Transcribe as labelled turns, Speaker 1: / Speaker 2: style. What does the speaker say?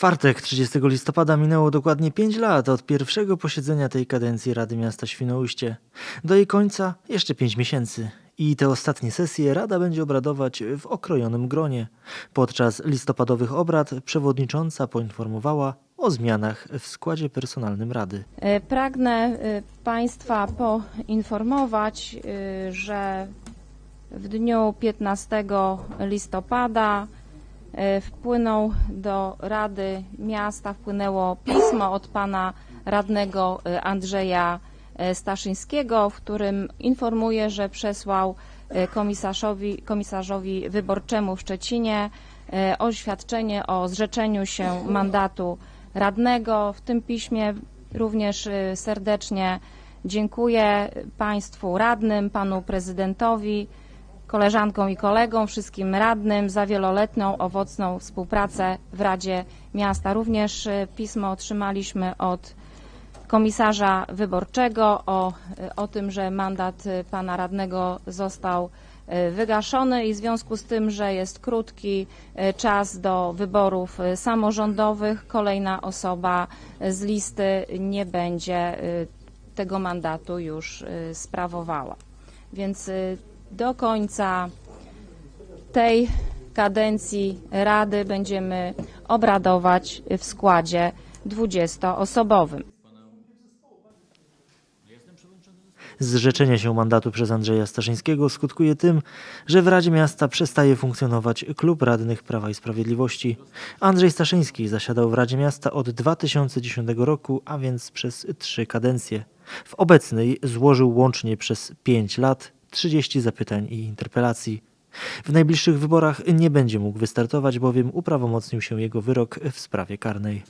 Speaker 1: czwartek, 30 listopada, minęło dokładnie 5 lat od pierwszego posiedzenia tej kadencji Rady Miasta Świnoujście. Do jej końca jeszcze 5 miesięcy. I te ostatnie sesje Rada będzie obradować w okrojonym gronie. Podczas listopadowych obrad przewodnicząca poinformowała o zmianach w składzie personalnym Rady.
Speaker 2: E, Pragnę e, Państwa poinformować, e, że w dniu 15 listopada wpłynął do Rady Miasta, wpłynęło pismo od pana radnego e, Andrzeja e, Staszyńskiego, w którym informuje, że przesłał e, komisarzowi, komisarzowi wyborczemu w Szczecinie e, oświadczenie o zrzeczeniu się mandatu radnego. W tym piśmie również serdecznie dziękuję Państwu radnym, Panu Prezydentowi, koleżankom i kolegom, wszystkim radnym za wieloletnią, owocną współpracę w Radzie Miasta. Również y, pismo otrzymaliśmy od komisarza wyborczego o, o tym, że mandat y, pana radnego został y, wygaszony i w związku z tym, że jest krótki y, czas do wyborów y, samorządowych, kolejna osoba y, z listy nie będzie y, tego mandatu już y, sprawowała. Więc y, do końca tej kadencji Rady będziemy obradować w składzie 20-osobowym.
Speaker 1: Zrzeczenie się mandatu przez Andrzeja Staszyńskiego skutkuje tym, że w Radzie Miasta przestaje funkcjonować klub radnych Prawa i Sprawiedliwości. Andrzej Staszyński zasiadał w Radzie Miasta od 2010 roku, a więc przez trzy kadencje. W obecnej złożył łącznie przez 5 lat 30 zapytań i interpelacji. W najbliższych wyborach nie będzie mógł wystartować, bowiem uprawomocnił się jego wyrok w sprawie karnej.